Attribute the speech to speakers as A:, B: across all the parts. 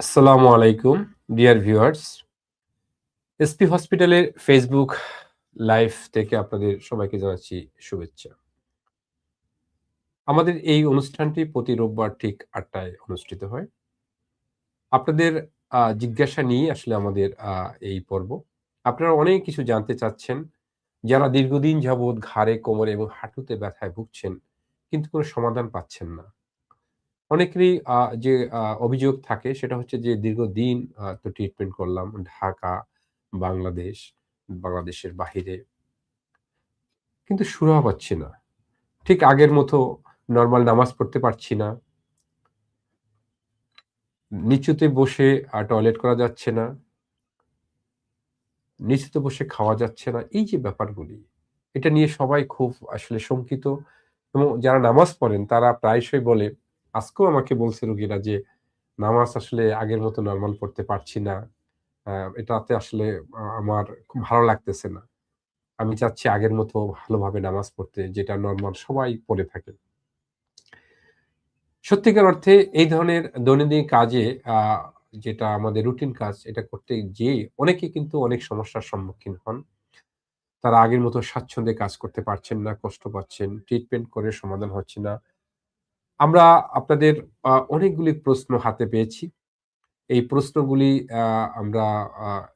A: আসসালামু আলাইকুম, dear viewers. SP হসপিটালের ফেসবুক লাইভ থেকে আপনাদের সবাইকে জানাচ্ছি শুভেচ্ছা। আমাদের এই অনুষ্ঠানটি প্রতি রোববার ঠিক আটটায় অনুষ্ঠিত হয়। আপনাদের জিজ্ঞাসা নিয়ে আসলে আমাদের এই পর্ব। আপনারা অনেক কিছু জানতে চাচ্ছেন। যারা দীর্ঘদিন যাবৎ ঘাড়ে কোমরে এবং হাঁটুতে ব্যথায় ভুগছেন, কিন্তু কোনো সমাধান পাচ্ছেন না। অনেকেরই যে অভিযোগ থাকে সেটা হচ্ছে যে, দীর্ঘদিন তো ট্রিটমেন্ট করলাম ঢাকা, বাংলাদেশ, বাংলাদেশের বাহিরে। কিন্তু সুরাহা পাচ্ছি না। ঠিক আগের মতো নর্মাল নামাজ পড়তে পারছি না। নিচুতে বসে টয়লেট করা যাচ্ছে না। নিচুতে বসে খাওয়া যাচ্ছে না। এই যে ব্যাপারগুলি, এটা নিয়ে সবাই খুব আসলে শঙ্কিত। এবং যারা নামাজ পড়েন, তারা প্রায়শই বলে আজকেও আমাকে বলছে রোগীরা যে, নামাজ আসলে আগের মতো নর্মাল পড়তে পারছি না। এটাতে আসলে আমার খুব ভালো লাগতেছে না। আমি চাচ্ছি আগের মতো ভালোভাবে নামাজ পড়তে, যেটা নর্মাল সবাই পড়ে থাকে। সত্যিকার অর্থে এই ধরনের দৈনন্দিন কাজে যেটা আমাদের রুটিন কাজ, এটা করতে যেয়ে অনেকে কিন্তু অনেক সমস্যার সম্মুখীন হন। তারা আগের মতো স্বাচ্ছন্দ্যে কাজ করতে পারছেন না, কষ্ট পাচ্ছেন ট্রিটমেন্ট করে সমাধান হচ্ছে না। আমরা আপনাদের অনেকগুলি প্রশ্ন হাতে পেয়েছি। এই প্রশ্নগুলি আমরা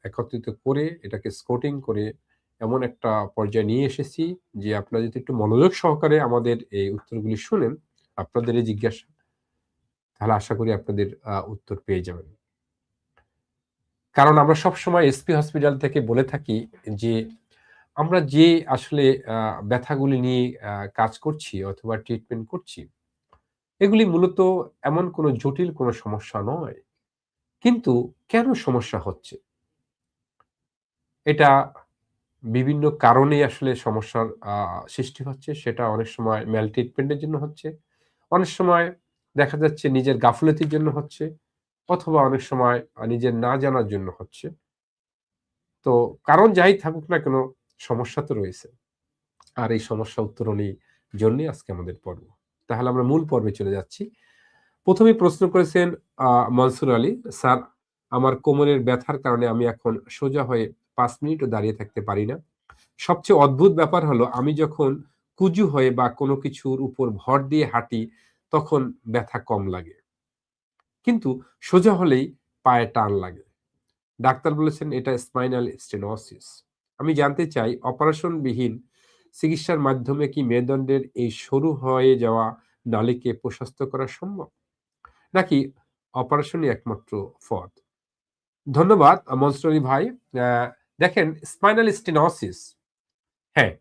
A: একত্রিত করে এটাকে স্কোটিং করে এমন একটা পর্যায়ে নিয়ে এসেছি যে আপনারা যদি একটু মনোযোগ সহকারে আমাদের এই উত্তরগুলি শুনেন, আপনাদের এই জিজ্ঞাসা, তাহলে আশা করি আপনাদের উত্তর পেয়ে যাবেন। কারণ আমরা সবসময় এসপি হসপিটাল থেকে বলে থাকি যে আমরা যে আসলে ব্যথাগুলি নিয়ে কাজ করছি অথবা ট্রিটমেন্ট করছি এগুলি মূলত এমন কোনো জটিল কোনো সমস্যা নয়। কিন্তু কেন সমস্যা হচ্ছে? এটা বিভিন্ন কারণে আসলে সমস্যার সৃষ্টি হচ্ছে। সেটা অনেক সময় ম্যাল ট্রিটমেন্টের জন্য হচ্ছে। অনেক সময় দেখা যাচ্ছে নিজের গাফলতির জন্য হচ্ছে। অথবা অনেক সময় নিজের না জানার জন্য হচ্ছে। তো কারণ যাই থাকুক না কেন, সমস্যা তো রয়েছে। আর এই সমস্যা উত্তরণের জন্যই আজকে আমাদের পর্ব। তাহলে আমরা মূল পর্বে চলে যাচ্ছি। প্রথমে প্রশ্ন করেছেন মনসুর আলী, স্যার, আমার কোমরের ব্যথার কারণে আমি এখন সোজা হয়ে পাঁচ মিনিটও দাঁড়িয়ে থাকতে পারি না। সবচেয়ে অদ্ভুত ব্যাপার হলো, আমি যখন কুজু হয়ে বা কোনো কিছুর উপর ভর দিয়ে হাঁটি, তখন ব্যথা কম লাগে। কিন্তু সোজা হলেই পায়ে টান লাগে। ডাক্তার বলেছেন, এটা স্পাইনাল স্টেনোসিস আমি জানতে চাই, অপারেশনবিহীন চিকিৎসার মাধ্যমে কি মেরুদণ্ডের এই সরু হয়ে যাওয়া নালীকে প্রশস্ত করা সম্ভব? নাকি অপারেশনই একমাত্র পথ? ধন্যবাদ মনসুরি ভাই। দেখেন স্পাইনাল স্টেনোসিস হ্যাঁ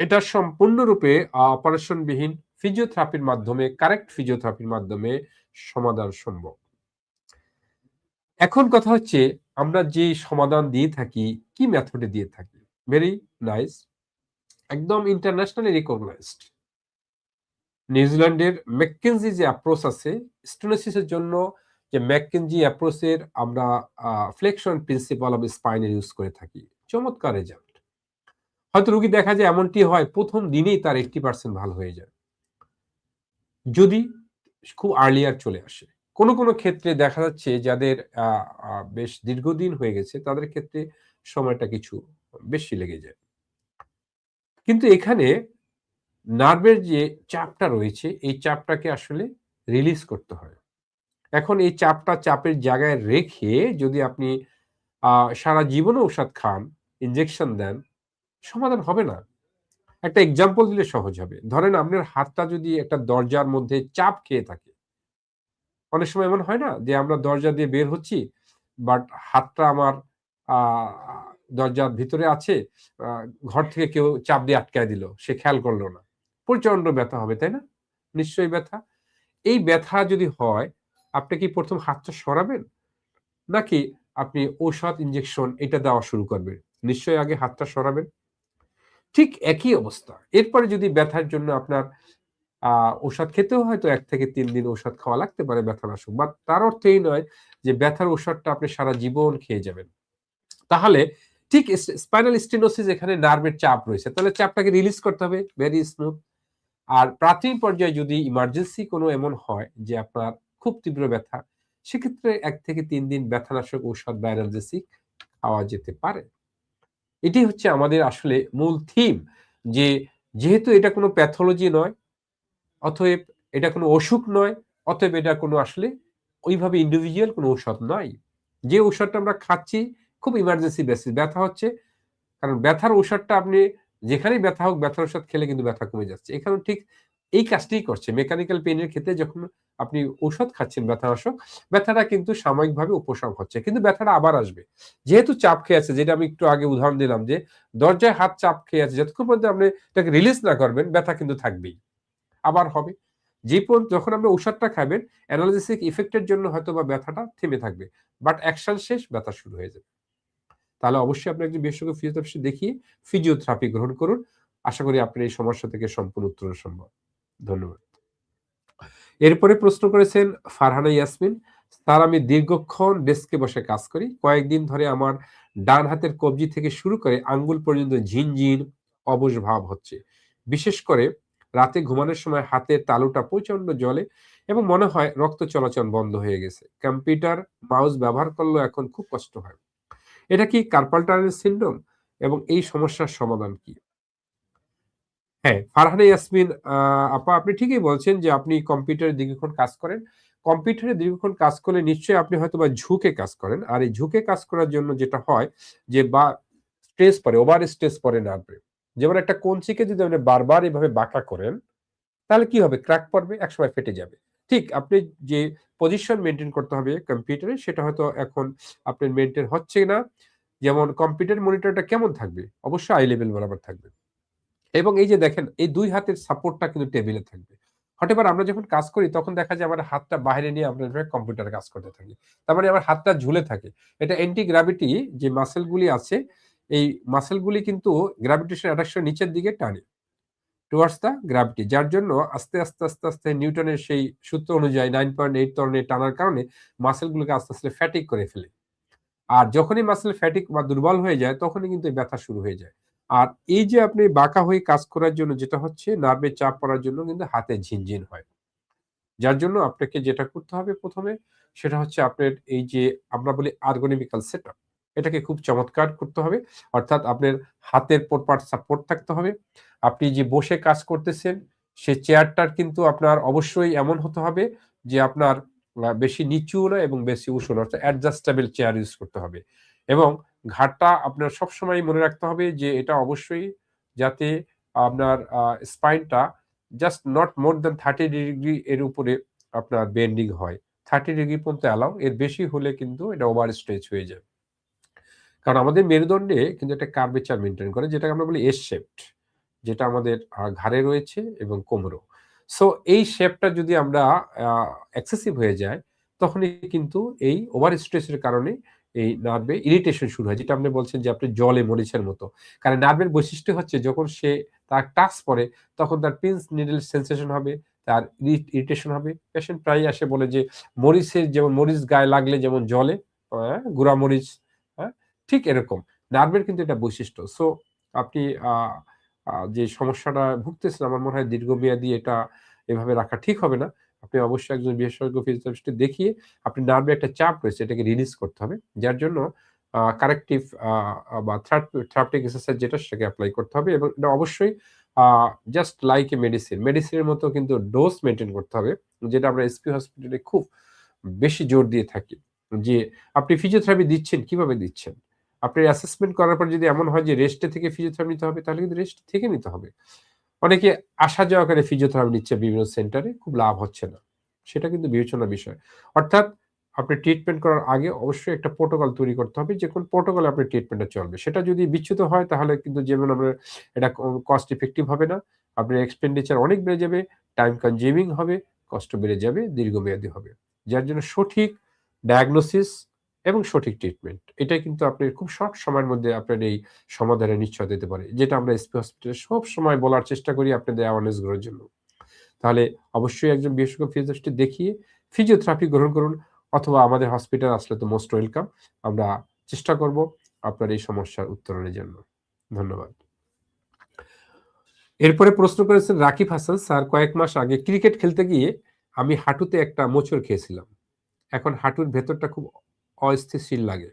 A: এটা সম্পূর্ণরূপে অপারেশনবিহীন ফিজিওথেরাপির মাধ্যমে কারেক্ট ফিজিওথেরাপির মাধ্যমে সমাধান সম্ভব। এখন কথা হচ্ছে, আমরা যে সমাধান দিয়ে থাকি, কি মেথডে দিয়ে থাকি? ভেরি নাইস একদম ইন্টারন্যাশনালি রিকগনাইজড নিউজিল্যান্ডের ম্যাককেনজি যে অ্যাপ্রোচ আছে স্টোনোসিসের জন্য যে ম্যাককেনজি অ্যাপ্রোচের আমরা ফ্লেকশন প্রিন্সিপাল অফ স্পাইনের ইউজ করে থাকি। চমৎকার রেজাল্ট হয়তো রুগী দেখা যায় এমনটি হয়, প্রথম দিনেই তার এইটটি পার্সেন্ট ভালো হয়ে যায়। যদি খুব আর্লিয়ার চলে আসে। কোনো কোনো ক্ষেত্রে দেখা যাচ্ছে যাদের বেশ দীর্ঘদিন হয়ে গেছে, তাদের ক্ষেত্রে সময়টা কিছু বেশি লেগে যায়। কিন্তু এখানে নার্ভের যে চাপটা রয়েছে, এই চাপটাকে আসলে রিলিজ করতে হয়। এখন এই চাপটা চাপের জায়গায় রেখে যদি আপনি সারা জীবনে ওষুধ খান ইনজেকশন দেন, সমাধান হবে না। একটা এক্সাম্পল দিলে সহজ হবে। ধরেন আপনার হাতটা যদি একটা দরজার মধ্যে চাপ খেয়ে থাকে। অনেক সময় এমন হয় না যে আমরা দরজা দিয়ে বের হচ্ছি বাট হাতটা আমার দরজার ভিতরে আছে ঘর থেকে কেউ চাপ দিয়ে আটকায় দিল, সে খেয়াল করল না। প্রচণ্ড ব্যথা হবে, তাই না? নিশ্চয়ই ব্যথা। এই ব্যথা যদি হয়, আপনি কি প্রথম হাতটা সরাবেন? নাকি আপনি ঔষধ ইঞ্জেকশন এটা দেওয়া শুরু করবেন? নিশ্চয়ই আগে হাতটা সরাবেন। ঠিক একই অবস্থা। এরপরে যদি ব্যথার জন্য আপনার ওষুধ খেতেও হয়তো এক থেকে তিন দিন ওষুধ খাওয়া লাগতে পারে ব্যথানাশক বা তার অর্থ এই নয় যে ব্যথার ওষুধটা আপনি সারা জীবন খেয়ে যাবেন। তাহলে ঠিক স্পাইনাল স্টেনোসিস এখানে নার্ভের চাপ রয়েছে। তাহলে চাপটাকে রিলিজ করতে হবে ভেরি স্মুথ আর প্রাথমিক পর্যায়ে যদি ইমার্জেন্সি কোনো এমন হয় যে আপনার খুব তীব্র ব্যথা, সেক্ষেত্রে এক থেকে তিন দিন ব্যথানাশক ঔষধ বা অ্যানালজেসিক খাওয়া যেতে পারে। এটি হচ্ছে আমাদের আসলে মূল থিম যে যেহেতু এটা কোনো প্যাথোলজি নয়, অতএব এটা কোনো অসুখ নয়, অতএব এটা কোনো আসলে ওইভাবে ইন্ডিভিজুয়াল কোনো ঔষধ নয়। যে ঔষধটা আমরা খাচ্ছি খুব ইমার্জেন্সি বেসিস ব্যথা হচ্ছে। কারণ ব্যথার ঔষধটা আপনি যেখানেই ব্যথা হোক, ব্যথার ঔষধ খেলে কিন্তু ব্যথা কমে যাচ্ছে। এখানে ঠিক এই কাজটাই করছে মেকানিক্যাল পেনের ক্ষেত্রে যখন আপনি ঔষধ খাচ্ছেন ব্যথানাশক ব্যথাটা কিন্তু সাময়িকভাবে উপশম হচ্ছে। কিন্তু ব্যথাটা আবার আসবে। যেহেতু চাপ খেয়ে আছে, যেটা আমি একটু আগে উদাহরণ দিলাম যে, দরজায় হাত চাপ খেয়ে আছে, যতক্ষণ পর্যন্ত আপনি এটাকে রিলিজ না করবেন, ব্যথা কিন্তু থাকবেই। আবার হবে। যে পর্যন্ত যখন আপনি ঔষধটা খাবেন অ্যানালিসিক ইফেক্টের জন্য হয়তো বা ব্যথাটা থেমে থাকবে। বাট অ্যাকশন শেষ, ব্যথা শুরু হয়ে যাবে। তাহলে অবশ্যই আপনি একজন বিশেষজ্ঞ ফিজিওথেরাপিস্ট দেখিয়ে ফিজিওথেরাপি গ্রহণ করুন। আশা করি আপনার এই সমস্যা থেকে সম্পূর্ণ উত্তর সম্ভব। ধন্যবাদ। এরপরে প্রশ্ন করেছেন ফারহানা ইয়াসমিন, স্যার, আমি দীর্ঘক্ষণ ডেস্কে বসে কাজ করি। কয়েকদিন ধরে আমার ডান হাতের কবজি থেকে শুরু করে আঙ্গুল পর্যন্ত ঝিনঝিন অবশ ভাব হচ্ছে। বিশেষ করে রাতে ঘুমানোর সময় হাতের তালুটা প্রচণ্ড জলে এবং মনে হয় রক্ত চলাচল বন্ধ হয়ে গেছে। কম্পিউটার, মাউস ব্যবহার করলেও এখন খুব কষ্ট হয়। এটা কি কার্পাল টানেল সিন্ড্রোম এবং এই সমস্যার সমাধান কি? হ্যাঁ ফারহানা ইয়াসমিন আপা, আপনি ঠিকই বলছেন যে আপনি কম্পিউটারে দীর্ঘক্ষণ কাজ করেন। কম্পিউটারে দীর্ঘক্ষণ কাজ করলে নিশ্চয়ই আপনি হয়তো বা ঝুঁকে কাজ করেন। আর এই ঝুঁকে কাজ করার জন্য যেটা হয় যে বা স্ট্রেস পরে ওভার স্ট্রেস পরে নার্ভে যেমন একটা কঞ্চিকে যদি আপনি বারবার এভাবে বাঁকা করেন, তাহলে কি হবে? ক্র্যাক পড়বে, একসময় ফেটে যাবে। ঠিক আপনি যে পজিশন মেনটেন করতে হবে কম্পিউটারে সেটা হয়তো এখন আপনার মেনটেন হচ্ছে না। যেমন কম্পিউটার মনিটরটা কেমন থাকবে? অবশ্যই আই লেভেল বরাবর থাকবে। এবং এই যে দেখেন, এই দুই হাতের সাপোর্টটা কিন্তু টেবিলে থাকবে। হতে পারে আমরা যখন কাজ করি, তখন দেখা যায় আমার হাতটা বাইরে নিয়ে আমরা কম্পিউটারে কাজ করতে থাকি। তার মানে আমার হাতটা ঝুলে থাকে। এটা অ্যান্টি গ্রাভিটি যে মাসেলগুলি আছে, এই মাসেলগুলি কিন্তু গ্র্যাভিটেশন অ্যাট্রাকশন নিচের দিকে টানে। টুয়ার্ডস দ্য গ্র্যাভিটি যার জন্য আস্তে আস্তে আস্তে আস্তে নিউটনের সেই সূত্র অনুযায়ী নাইন পয়েন্ট এইট ধরনের টানার কারণে মাসেলগুলোকে আস্তে আস্তে ফ্যাটিক করে ফেলে। আর যখনই মাসেল ফ্যাটিক বা দুর্বল হয়ে যায়, তখনই কিন্তু ব্যথা শুরু হয়ে যায়। আর এই যে আপনি বাঁকা হয়ে কাজ করার জন্য যেটা হচ্ছে নার্ভে চাপ পড়ার জন্য কিন্তু হাতে ঝিনঝিন হয়। যার জন্য আপনাকে যেটা করতে হবে প্রথমে, সেটা হচ্ছে আপনার এই যে আমরা বলি আর্গোনমিক্যাল সেট এটাকে খুব চমৎকার করতে হবে। অর্থাৎ আপনার হাতের পরপাট সাপোর্ট থাকতে হবে। আপনি যে বসে কাজ করতেছেন, সে চেয়ারটার কিন্তু আপনার অবশ্যই এমন হতে হবে যে আপনার বেশি নিচু না এবং বেশি উঁচু না অর্থাৎ অ্যাডজাস্টেবল চেয়ার ইউজ করতে হবে। এবং ঘাটটা আপনার সবসময় মনে রাখতে হবে যে এটা অবশ্যই যাতে আপনার স্পাইনটা just not more than thirty degree এর উপরে আপনার বেন্ডিং হয়। থার্টি ডিগ্রি পর্যন্ত অ্যালাউ এর বেশি হলে কিন্তু এটা ওভার স্ট্রেচ হয়ে যায় কারণ আমাদের মেরুদণ্ডে কিন্তু একটা কার্ভেচার মেনটেন করে যেটাকে আমরা বলি এস শেপড যেটা আমাদের ঘাড়ে রয়েছে এবং কোমরও। সো এই শেপটা যদি আমরা এক্সেসিভ হয়ে যায় তখনই কিন্তু এই ওভার স্ট্রেসের কারণে এই নার্ভে ইরিটেশন শুরু হয় যেটা আপনি বলছেন যে আপনি জলে মরিচের মতো। কারণ নার্ভের বৈশিষ্ট্য হচ্ছে যখন সে তার টাচ পরে তখন তার পিন্স নিডল সেন্সেশন হবে তার ইরিটেশন হবে। পেশেন্ট প্রায় আসে বলে যে মরিচের যেমন মরিচ গায়ে লাগলে যেমন জলে হ্যাঁ, গুড়া মরিচ ঠিক এরকম। নার্ভের কিন্তু এটা বৈশিষ্ট্য। সো আপনি যে সমস্যাটা ভুগতেছেন, আমার মনে হয় দীর্ঘমেয়াদী এটা এভাবে রাখা ঠিক হবে না। আপনি অবশ্যই একজন বিশেষজ্ঞ ফিজিওথেরাপিস্ট দেখিয়ে আপনি নার্ভে একটা চাপ রয়েছে, এটাকে রিলিজ করতে হবে। যার জন্য কারেক্টিভ বা থেরাপিটিক এক্সারসাইজ যেটা, সেটাকে অ্যাপ্লাই করতে হবে এবং এটা অবশ্যই জাস্ট লাইক এ মেডিসিন মেডিসিনের মতো কিন্তু ডোজ মেনটেন করতে হবে, যেটা আমরা এসপি হসপিটালে খুব বেশি জোর দিয়ে থাকি। যে আপনি ফিজিওথেরাপি দিচ্ছেন, কীভাবে দিচ্ছেন? আপনি অ্যাসেসমেন্ট করার পর যদি এমন হয় যে রেস্টে থেকে ফিজিওথেরাপি নিতে হবে, তাহলে কিন্তু রেস্ট থেকে নিতে হবে। অনেকে আসা যাওয়া করে ফিজিওথেরাপি নিচ্ছে বিভিন্ন সেন্টারে খুব লাভ হচ্ছে না। সেটা কিন্তু বিবেচনার বিষয়। অর্থাৎ আপনি ট্রিটমেন্ট করার আগে অবশ্যই একটা প্রোটোকল তৈরি করতে হবে, যে কোন প্রোটোকল আপনি ট্রিটমেন্টটা চলবে। সেটা যদি বিচ্যুত হয়, তাহলে কিন্তু যেমন আমরা এটা কস্ট ইফেক্টিভ হবে না। আপনার এক্সপেন্ডিচার অনেক বেড়ে যাবে টাইম কনজিউমিং হবে কষ্ট বেড়ে যাবে, দীর্ঘমেয়াদী হবে। যার জন্য সঠিক ডায়াগনোসিস এবং সঠিক ট্রিটমেন্ট এটাই কিন্তু আপনি খুব শর্ট সময়ের মধ্যে আপনার এই সমাধানের নিশ্চয় দিতে পারে, যেটা আমরা এসপি হসপিটালে সব সময় বলার চেষ্টা করি আপনাদের অ্যাওয়ারনেস করার জন্য। তাহলে অবশ্যই একজন বিশেষজ্ঞ ফিজিওথেরাপিস্ট দেখিয়ে ফিজিওথেরাপি গ্রহণ করুন, অথবা আমাদের হসপিটাল আসলে তো মোস্ট ওয়েলকাম আমরা চেষ্টা করব আপনার এই সমস্যার উত্তরণের জন্য। ধন্যবাদ। এরপরে প্রশ্ন করেছেন রাকিব হাসান, স্যার, কয়েক মাস আগে ক্রিকেট খেলতে গিয়ে আমি হাঁটুতে একটা মোচড় খেয়েছিলাম। এখন হাঁটুর ভেতরটা খুব অস্থিতিশীল লাগে।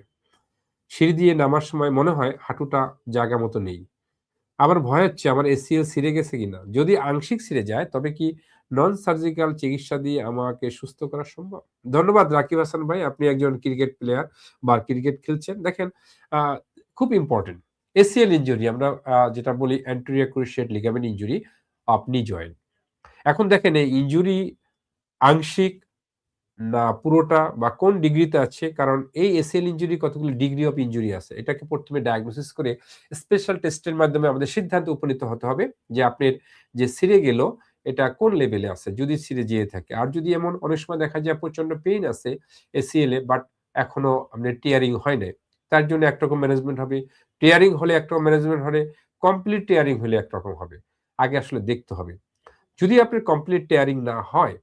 A: সিঁড়ি দিয়ে নামার সময় মনে হয় হাঁটুটা জায়গা মতো নেই। আবার ভয় হচ্ছে, আমার এসিএল ছিঁড়ে গেছে কিনা? যদি আংশিক ছিঁড়ে যায়, তবে কি নন সার্জিক্যাল চিকিৎসা দিয়ে আমাকে সুস্থ করা সম্ভব? ধন্যবাদ রাকিব হাসান ভাই, আপনি একজন ক্রিকেট প্লেয়ার বা ক্রিকেট খেলছেন। দেখেন খুব ইম্পর্টেন্ট এসিএল ইঞ্জুরি আমরা যেটা বলি অ্যান্টোরিয়া ক্রুশিয়েট লিগামেন্ট ইঞ্জুরি আপনি জয়েন এখন দেখেন, এই ইঞ্জুরি আংশিক না পুরোটা বা কোন ডিগ্রিতে আছে? কারণ এই এসএল ইঞ্জুরি কতগুলো ডিগ্রি অফ ইঞ্জুরি আছে? এটাকে প্রথমে ডায়াগনোসিস করে স্পেশাল টেস্টের মাধ্যমে আমাদের সিদ্ধান্ত উপনীত হতে হবে যে আপনার যে সিরে গেল, এটা কোন লেভেলে আছে? যদি সিরে যেয়ে থাকে। আর যদি এমন অনেক সময় দেখা যায় প্রচণ্ড পেইন আছে এসিএল এ বাট এখনও আপনার টিয়ারিং হয় নাই, তার জন্য একরকম ম্যানেজমেন্ট হবে। টিয়ারিং হলে একরকম ম্যানেজমেন্ট হবে কমপ্লিট টিয়ারিং হলে একরকম হবে। আগে আসলে দেখতে হবে। যদি আপনার কমপ্লিট টিয়ারিং না হয়,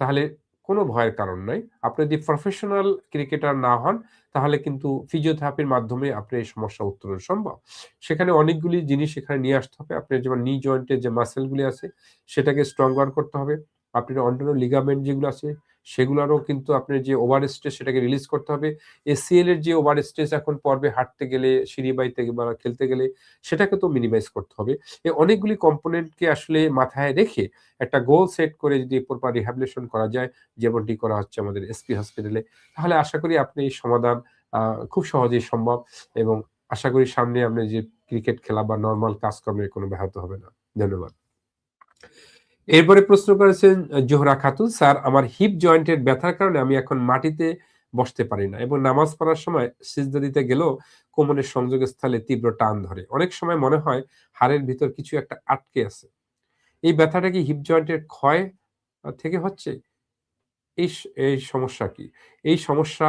A: তাহলে কোনো ভয়ের কারণ নাই। আপনি যদি প্রফেশনাল ক্রিকেটার না হন, তাহলে কিন্তু ফিজিওথেরাপির মাধ্যমে আপনি এই সমস্যা উত্তরণ সম্ভব। সেখানে অনেকগুলি জিনিস এখানে নিয়ে আসতে হবে। আপনার যেমন নি জয়েন্টের যে মাসেলগুলি আছে, সেটাকে স্ট্রং করতে হবে। আপনার অন্যান্য লিগামেন্ট যেগুলো আছে সেগুলোরও কিন্তু আপনার যে ওভার স্ট্রেস সেটাকে রিলিজ করতে হবে। এসিএল এর যে ওভার স্ট্রেস এখন পর্বে হাঁটতে গেলে, সিঁড়ি বাইতে বা খেলতে গেলে সেটাকে তো মিনিমাইজ করতে হবে। এই অনেকগুলি কম্পোনেন্টকে আসলে মাথায় রেখে একটা গোল সেট করে যদি প্রপার রিহ্যাবিলেশন করা যায়, যেমনটি করা হচ্ছে আমাদের এসপি হসপিটালে তাহলে আশা করি আপনি এই সমাধান খুব সহজেই সম্ভব এবং আশা করি সামনে আপনি যে ক্রিকেট খেলা বা নর্মাল কাজকর্মে কোনো ব্যাহত হবে না। ধন্যবাদ। এরপরে প্রশ্ন করেছেন জোহরা খাতুন, স্যার, আমার হিপ জয়েন্টের ব্যথার কারণে আমি এখন মাটিতে বসতে পারি না এবং নামাজ পড়ার সময় সিজদা দিতে গেলেও কোমরের সংযোগ স্থলে তীব্র টান ধরে। অনেক সময় মনে হয় হাড়ের ভিতর কিছু একটা আটকে আছে। এই ব্যথাটা কি হিপ জয়েন্টের ক্ষয় থেকে হচ্ছে? এই এই সমস্যা কি? এই সমস্যা,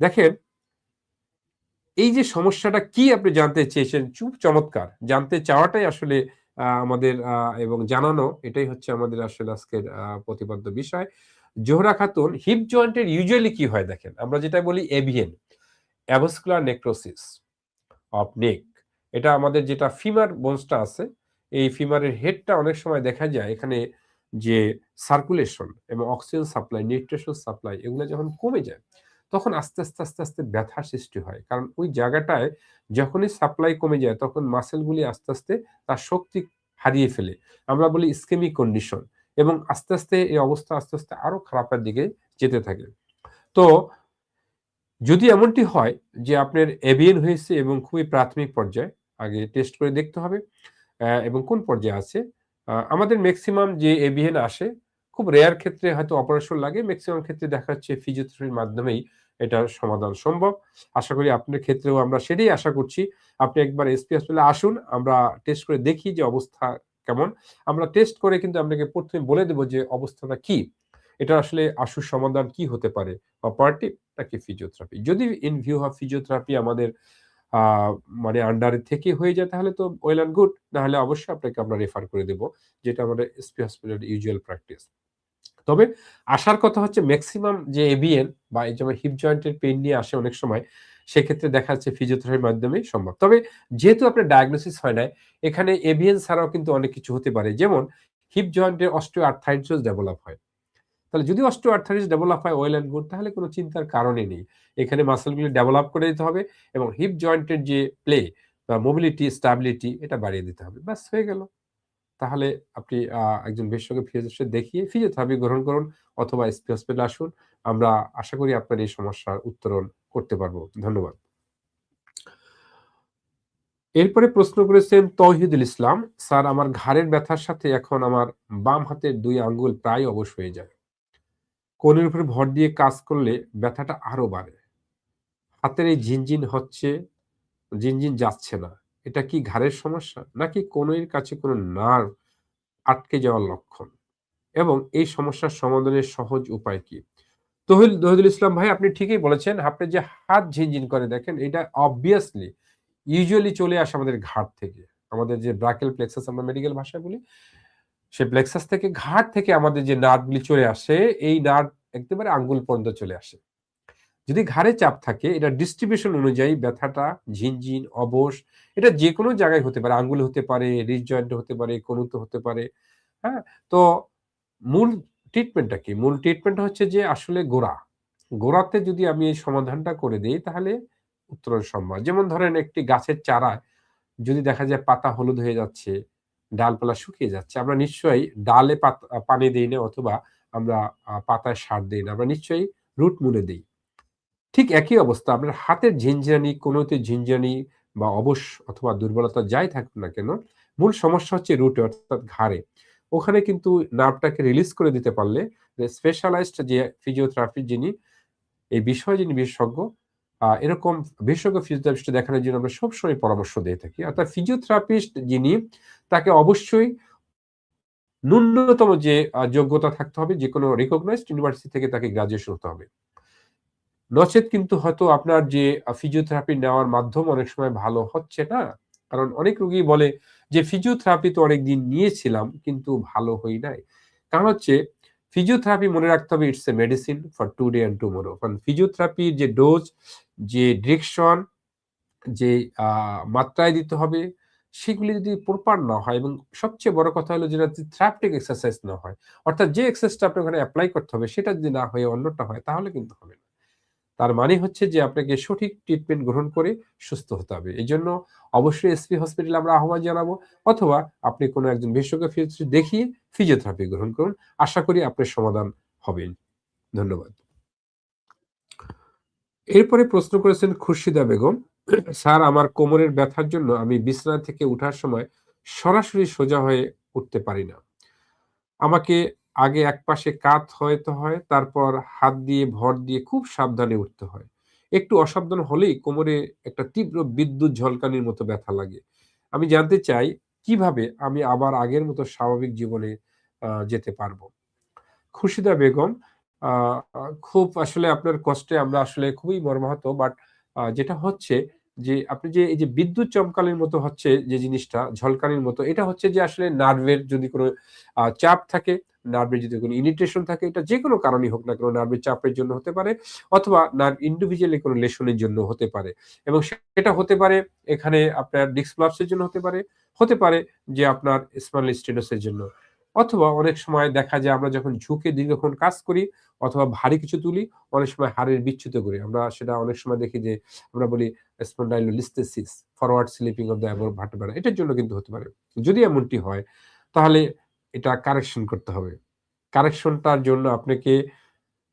A: দেখেন, এই যে সমস্যাটা কি আপনি জানতে চেয়েছেন? চুপ, চমৎকার। জানতে চাওয়াটাই আসলে আমাদের এবং জানানো এটাই হচ্ছে আমাদের আসলে আজকের প্রতিপাদ্য বিষয়। জোহরা খাতুন, হিপ জয়েন্টের ইউজুয়ালি কি হয় দেখেন? আমরা যেটা বলি AVN avascular necrosis of neck. এটা আমাদের যেটা ফিমার বোনসটা আছে, এই ফিমারের হেডটা অনেক সময় দেখা যায় এখানে যে সার্কুলেশন এবং অক্সিজেন সাপ্লাই, নিউট্রিশন সাপ্লাই এগুলো যখন কমে যায় তখন আস্তে আস্তে আস্তে আস্তে ব্যথার সৃষ্টি হয়। কারণ ওই জায়গাটায় যখনই সাপ্লাই কমে যায়, তখন মাসেলগুলি আস্তে আস্তে তার শক্তি হারিয়ে ফেলে। আমরা বলি স্কেমিক কন্ডিশন এবং আস্তে আস্তে এই অবস্থা আস্তে আস্তে আরও খারাপের দিকে যেতে থাকে। তো যদি এমনটি হয় যে আপনার এভিএন হয়েছে এবং খুবই প্রাথমিক পর্যায়ে, আগে টেস্ট করে দেখতে হবে এবং কোন পর্যায়ে আছে আমাদের ম্যাক্সিমাম যে এভিএন আসে খুব রেয়ার ক্ষেত্রে হয়তো অপারেশন লাগে। ম্যাক্সিমাম ক্ষেত্রে দেখা যাচ্ছে ফিজিওথেরাপির মাধ্যমেই এটা সমাধান সম্ভব। আশা করি আপনার ক্ষেত্রেও আমরা সেটাই আশা করছি। আপনি একবার এসপি হসপিটালে আসুন, আমরা টেস্ট করে দেখি যে অবস্থা কেমন। আমরা টেস্ট করে কিন্তু আপনাকে প্রথমে বলে দেবো যে অবস্থাটা কি। এটা আসলে আশুর সমাধান কি হতে পারে অপারেটিভ নাকি ফিজিওথেরাপি যদি ইন ভিউ অফ ফিজিওথেরাপি আমাদের মানে আন্ডারে থেকে হয়ে যায়, তাহলে তো ওয়েল অ্যান্ড গুড না হলে অবশ্যই আপনাকে আমরা রেফার করে দেব, যেটা আমাদের এসপি হসপিটাল ইউজুয়াল প্র্যাকটিস তবে আসার কথা হচ্ছে ম্যাক্সিমাম যে এভিএন বা এই যেমন হিপ জয়েন্টের পেন নিয়ে আসে অনেক সময়, সেক্ষেত্রে দেখা যাচ্ছে ফিজিওথেরাপির মাধ্যমেই সম্ভব। তবে যেহেতু আপনার ডায়াগনোসিস হয় না এখানে এভিএন ছাড়াও কিন্তু অনেক কিছু হতে পারে। যেমন হিপ জয়েন্টের অস্টিও আর্থাইটিস ডেভেলপ হয়। তাহলে যদি অস্টিও আর্থাইটিস ডেভেলপ হয় ওয়েল অ্যান্ড গুড তাহলে কোনো চিন্তার কারণে নেই। এখানে মাসেলগুলি ডেভেলপ করে দিতে হবে এবং হিপ জয়েন্টের যে প্লে বা মোবিলিটি স্টাবিলিটি এটা বাড়িয়ে দিতে হবে। ব্যাস, হয়ে গেল। তাহলে আপনি একজন বিশেষজ্ঞ ফিজিওথেরাপিস্ট দেখিয়ে ফিজিওথেরাপি গ্রহণ করুন অথবা এসপি হসপিটাল আসুন। আমরা আশা করি আপনার এই সমস্যার উত্তরণ করতে পারব। ধন্যবাদ। এরপরে প্রশ্ন করেছেন, তৌহিদুল ইসলাম, স্যার, আমার ঘাড়ের ব্যথার সাথে এখন আমার বাম হাতের দুই আঙ্গুল প্রায় অবশ হয়ে যায়। কোনের উপরে ভর দিয়ে কাজ করলে ব্যথাটা আরও বাড়ে। হাতের এই ঝিনঝিন হচ্ছে, ঝিনঝিন যাচ্ছে না। এটা কি ঘাড়ের সমস্যা? নাকি কোনোর কাছে কোনো নার্ভ আটকে যাওয়ার লক্ষণ? এবং এই সমস্যার সমাধানের সহজ উপায় কি? তহিল দহিদুল ইসলাম ভাই, আপনি ঠিকই বলেছেন, আপনি যে হাত ঝিনঝিন করে দেখেন, এটা অবভিয়াসলি ইউজুয়ালি চলে আসে আমাদের ঘাট থেকে। আমাদের যে ব্রাকেল প্লেক্সাস আমরা মেডিকেল ভাষায় বলি, সে প্লেক্সাস থেকে ঘাট থেকে আমাদের যে নার্ভগুলি চলে আসে, এই নার্ভ একেবারে আঙ্গুল পর্যন্ত চলে আসে। যদি ঘাড়ে চাপ থাকে, এটা ডিস্ট্রিবিউশন অনুযায়ী ব্যথাটা, ঝিনঝিন, অবশ, এটা যে কোনো জায়গায় হতে পারে, আঙ্গুল হতে পারে রিজ জয়েন্ট হতে পারে, কনুত হতে পারে হ্যাঁ? তো মূল ট্রিটমেন্টটা কি? মূল ট্রিটমেন্ট হচ্ছে যে আসলে গোড়া। গোড়াতে যদি আমি এই সমাধানটা করে দিই, তাহলে উত্তরণ সম্ভব। যেমন ধরেন একটি গাছের চারা যদি দেখা যায় পাতা হলুদ হয়ে যাচ্ছে, ডালপালা শুকিয়ে যাচ্ছে, আমরা নিশ্চয়ই ডালে পানি দিই না অথবা আমরা পাতায় সার দিই না, আমরা নিশ্চয়ই রুট মুলে দিই। ঠিক একই অবস্থা। আপনার হাতের ঝিনঝানি কোনোতে ঝিনঝানি বা অবশ অথবা দুর্বলতা যাই থাকুক না কেন, মূল সমস্যা হচ্ছে রুটে, অর্থাৎ ঘাড়ে। ওখানে কিন্তু নার্ভটাকে রিলিজ করে দিতে পারলে স্পেশালাইজড যে ফিজিওথেরাপি যিনি, এই বিষয়ে যিনি বিশেষজ্ঞ এরকম বিশেষজ্ঞ ফিজিওথেরাপিস্ট দেখানোর জন্য আমরা সবসময় পরামর্শ দিয়ে থাকি। অর্থাৎ ফিজিওথেরাপিস্ট যিনি, তাকে অবশ্যই ন্যূনতম যে যোগ্যতা থাকতে হবে যে কোনো রিকগনাইজড ইউনিভার্সিটি থেকে তাকে গ্রাজুয়েশন হতে হবে। নচেত কিন্তু হয়তো আপনার যে ফিজিওথেরাপি নেওয়ার মাধ্যম অনেক সময় ভালো হচ্ছে না। কারণ অনেক রোগী বলে যে ফিজিওথেরাপি তো অনেকদিন নিয়েছিলাম, কিন্তু ভালো হই নাই। কারণ হচ্ছে ফিজিওথেরাপি মনে রাখতে হবে it's a medicine for today and tomorrow কারণ ফিজিওথেরাপির যে ডোজ যে ডিরেকশন যে মাত্রায় দিতে হবে, সেগুলি যদি প্রপার না হয়, এবং সবচেয়ে বড় কথা হলো যেটা থ্রাপটিক এক্সারসাইজ না হয়, অর্থাৎ যে এক্সারসাইজটা আপনি ওখানে অ্যাপ্লাই করতে হবে, সেটা যদি না হয়ে অন্যটা হয়, তাহলে কিন্তু হবে না। তার মানে হচ্ছে যে আপনাকে সঠিক ট্রিটমেন্ট গ্রহণ করে সুস্থ হতে হবে। এই জন্য অবশ্যই এসপি হসপিটালে আমরা আহ্বান জানাব অথবা আপনি কোনো একজন বিশেষজ্ঞ দেখিয়ে ফিজিওথেরাপি গ্রহণ করুন। আশা করি আপনার সমাধান হবেন। ধন্যবাদ। এরপরে প্রশ্ন করেছেন খুরশিদা বেগম, স্যার, আমার কোমরের ব্যথার জন্য আমি বিছানা থেকে উঠার সময় সরাসরি সোজা হয়ে উঠতে পারি না। আমাকে আগে এক পাশে কাত হয়তো হয়, তারপর হাত দিয়ে ভর দিয়ে খুব সাবধানে উঠতে হয়। একটু অসাবধান হলেই কোমরে একটা তীব্র বিদ্যুৎ ঝলকানির মতো ব্যথা লাগে। আমি জানতে চাই, কীভাবে আমি আবার আগের মতো স্বাভাবিক জীবনে যেতে পারব? খুশিদা বেগম খুব আসলে আপনার কষ্টে আমরা আসলে খুবই মর্মাহত, বাট যেটা হচ্ছে যে আপনি যে, এই যে বিদ্যুৎ চমকালের মতো হচ্ছে যে জিনিসটা, ঝলকানির মতো, এটা হচ্ছে যে আসলে নার্ভের যদি কোনো চাপ থাকে, নার্ভের যদি কোনো ইনিটেশন থাকে, এটা যে কোনো কারণেই হোক না কেন নার্ভের চাপের জন্য হতে পারে অথবা নার্ভ ইন্ডিভিজুয়ালি কোনো লেশনের জন্য হতে পারে। এবং সেটা হতে পারে এখানে আপনার ডিসপ্লাপসের জন্য হতে পারে হতে পারে যে আপনার স্পাইনাল স্টেটাসের জন্য। অথবা অনেক সময় দেখা যায় আমরা যখন ঝুঁকে দীর্ঘক্ষণ কাজ করি অথবা ভারী কিছু তুলি, অনেক সময় হাড়ের বিচ্যুত করি। আমরা সেটা অনেক সময় দেখি যে, আমরা বলি spondylolisthesis forward slipping of the upper vertebra এটার জন্য কিন্তু হতে পারে। যদি এমনটি হয়, তাহলে এটা কারেকশন করতে হবে। কারেকশনটার জন্য আপনাকে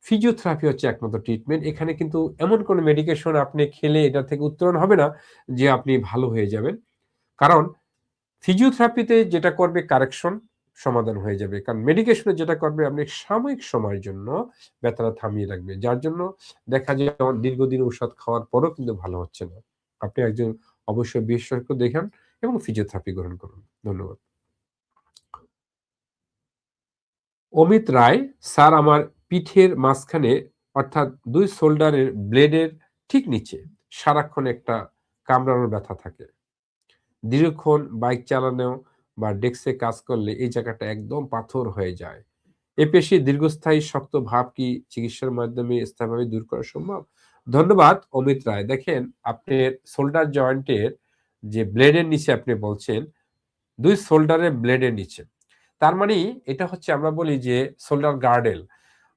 A: ফিজিওথেরাপি হচ্ছে একমাত্র ট্রিটমেন্ট এখানে কিন্তু এমন কোনো মেডিকেশন আপনি খেলে এটা থেকে উত্তরণ হবে না যে আপনি ভালো হয়ে যাবেন। কারণ ফিজিওথেরাপিতে যেটা করবে কারেকশন সমাধান হয়ে যাবে। কারণ মেডিকেশনে যেটা করবে, আপনি সাময়িক সময়ের জন্য ব্যথাটা থামিয়ে রাখবে। যার জন্য দেখা যায় দীর্ঘদিন ঔষধ খাওয়ার পরও কিন্তু ভালো হচ্ছে না। আপনি একজন অবশ্যই বিশেষজ্ঞ দেখান এবং ফিজিওথেরাপি গ্রহণ করুন। ধন্যবাদ। অমিত রায়, স্যার, আমার পিঠের মাঝখানে, অর্থাৎ দুই শোল্ডারের ব্লেডের ঠিক নিচে সারাক্ষণ একটা কামড়ানোর ব্যথা থাকে। দীর্ঘক্ষণ বাইক চালানো বা ডেস্কে কাজ করলে এই জায়গাটা একদম পাথর হয়ে যায়। এ পেশি দীর্ঘস্থায়ী শক্ত ভাব কি চিকিৎসার মাধ্যমে স্থায়ীভাবে দূর করা সম্ভব? ধন্যবাদ, অমিত রায়। দেখেন, আপনার শোল্ডার জয়েন্টের যে ব্লেডের নিচে আপনি বলছেন, দুই শোল্ডারের ব্লেডের নিচে। তার মানে এটা হচ্ছে আমরা বলি যে শোল্ডার গার্ডেল।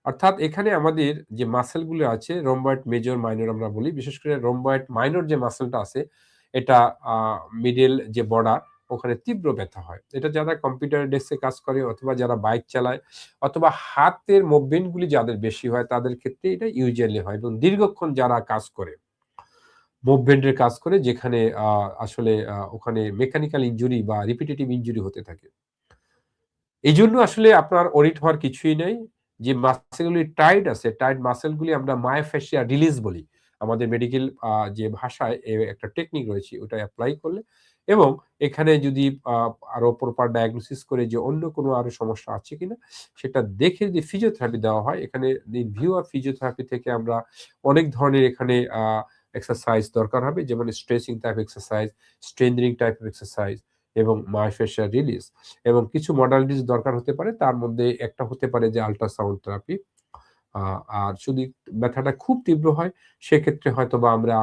A: অর্থাৎ এখানে আমাদের যে মাসেলগুলো আছে রোমবয়েড মেজর মাইনর আমরা বলি, বিশেষ করে রোমবয়েড মাইনর যে মাসেলটা আছে, এটা মিডল যে বর্ডার ওখানে তীব্র ব্যথা হয়। এটা যারা কম্পিউটার ডেস্কে কাজ করে অথবা যারা বাইক চালায় অথবা হাতের মুভমেন্টগুলি যাদের বেশি হয়, তাদের ক্ষেত্রে এটা ইউজুয়ালি হয় এবং দীর্ঘক্ষণ যারা কাজ করে মুভমেন্টের কাজ করে যেখানে আসলে ওখানে মেকানিক্যাল ইঞ্জুরি বা রিপিটেটিভ ইঞ্জুরি হতে থাকে। এই জন্য আসলে আপনার অরিট হওয়ার কিছুই নেই। যে মাসেলগুলি টাইট আছে টাইট মাসেলগুলি আমরা মায়োফেশিয়া রিলিজ বলি। আমাদের মেডিকেল যে ভাষায় একটা টেকনিক রয়েছে ওটা অ্যাপ্লাই করলে এবং এখানে যদি আরও প্রপার ডায়াগনোসিস করে যে অন্য কোনো আরও সমস্যা আছে কিনা, সেটা দেখে যদি ফিজিওথেরাপি দেওয়া হয়, এখানে ভিউ অফ ফিজিওথেরাপি থেকে আমরা অনেক ধরনের এখানে এক্সারসাইজ দরকার হবে, যেমন stretching type exercise strengthening type exercise এবং মায়োফেশিয়াল রিলিজ এবং কিছু মডালিটিস দরকার হতে পারে, তার মধ্যে একটা হতে পারে যে আল্ট্রাসাউন্ড থেরাপি আর যদি ব্যথাটা খুব তীব্র হয়, সেক্ষেত্রে হয়তো বা আমরা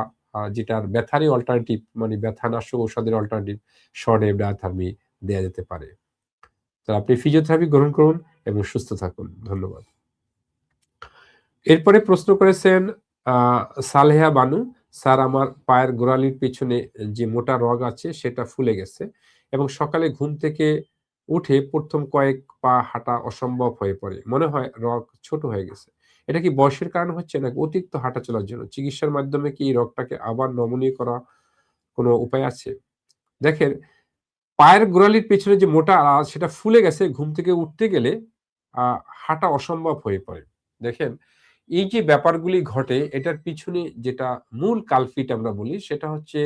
A: যেটার ব্যথারই অল্টারনেটিভ মানে ব্যথা নাশক ঔষধের অল্টারনেটিভ শর্ট এব্রাথার্মি দেওয়া যেতে পারে। তো আপনি ফিজিওথেরাপি গ্রহণ করুন এবং সুস্থ থাকুন। ধন্যবাদ। এরপরে প্রশ্ন করেছেন সালেহা বানু, স্যার, আমার পায়ের গোড়ালির পিছনে যে মোটা রগ আছে, সেটা ফুলে গেছে এবং সকালে ঘুম থেকে উঠে প্রথম কয়েক পা হাঁটা অসম্ভব হয়ে পড়ে। মনে হয় রগ ছোট হয়ে গেছে। এটা কি বয়সের কারণ হচ্ছে নাকি অতিরিক্ত হাঁটা চলার জন্য? চিকিৎসার মাধ্যমে কি এই রগটাকে আবার নমনীয় করা কোনো উপায় আছে? দেখেন, পায়ের গোড়ালির পেছনে যে মোটা সেটা ফুলে গেছে ঘুম থেকে উঠতে গেলে হাঁটা অসম্ভব হয়ে পড়ে। দেখেন, এই যে ব্যাপারগুলি ঘটে, এটার পিছনে যেটা মূল কালফিট আমরা বলি, সেটা হচ্ছে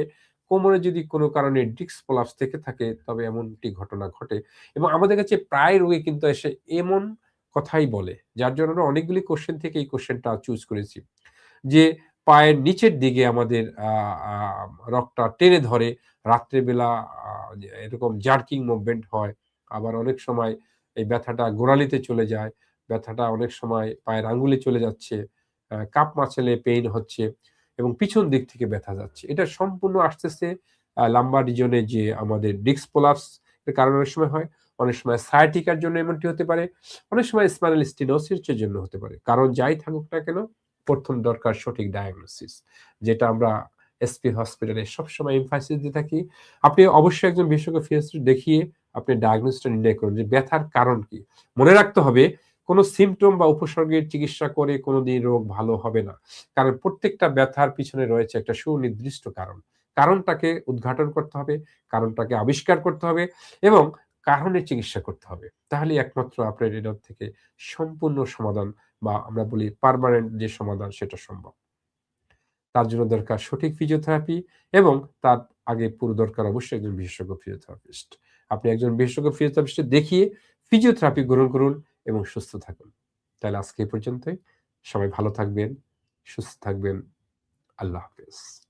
A: কোমরে যদি কোনো কারণে ডিক্স প্রলাপস থেকে থাকে, তবে এমনটি ঘটনা ঘটে। এবং আমাদের কাছে প্রায় রোগী কিন্তু এসে এমন কথাই বলে। যার জন্য আমরা অনেকগুলি কোশ্চেন থেকে এই কোশ্চেনটা চুজ করেছি। যে পায়ের নিচের দিকে আমাদের রক্তটা টেনে ধরে, রাত্রেবেলা এরকম জার্কিং মুভমেন্ট হয়। আবার অনেক সময় এই ব্যথাটা গোড়ালিতে চলে যায়, ব্যথাটা অনেক সময় পায়ের আঙ্গুলে চলে যাচ্ছে কাপ মাছেলে পেইন হচ্ছে এবং পিছন দিক থেকে ব্যথা যাচ্ছে। এটা সম্পূর্ণ আসতেছে লাম্বার রিজনে যে আমাদের ডিক্স পোলাপস এর কারণে অনেক সময় হয়। অনেক সময় সায়াটিকার জন্য এমনটি হতে পারে, অনেক সময় স্পাইনাল স্টিনোসিসের জন্য হতে পারে। কারণ যাই থাকুক না কেন, প্রথম দরকার সঠিক ডায়াগনোসিস যেটা আমরা এসপি হসপিটালে সবসময় এমফাসিস দিয়ে থাকি। আপনি অবশ্যই একজন বিশেষজ্ঞ ফিজিস্ট দেখিয়ে আপনি ডায়াগনোসটা নির্ণয় করুন যে ব্যথার কারণ কি। মনে রাখতে হবে, কোনো সিমটম বা উপসর্গের চিকিৎসা করে কোনোদিন রোগ ভালো হবে না। কারণ প্রত্যেকটা ব্যথার পিছনে রয়েছে একটা সুনির্দিষ্ট কারণ। কারণটাকে উদ্ঘাটন করতে হবে, কারণটাকে আবিষ্কার করতে হবে এবং কারণের চিকিৎসা করতে হবে। তাহলে একমাত্র আপনার এটার থেকে সম্পূর্ণ সমাধান বা আমরা বলি পারমানেন্ট যে সমাধান সেটা সম্ভব। তার জন্য দরকার সঠিক ফিজিওথেরাপি এবং তার আগে পুরো দরকার অবশ্যই একজন বিশেষজ্ঞ ফিজিওথেরাপিস্ট আপনি একজন বিশেষজ্ঞ ফিজিওথেরাপিস্ট দেখিয়ে ফিজিওথেরাপি গ্রহণ করুন এবং সুস্থ থাকুন। তাহলে আজকে এই পর্যন্তই। সবাই ভালো থাকবেন, সুস্থ থাকবেন। আল্লাহ হাফেজ।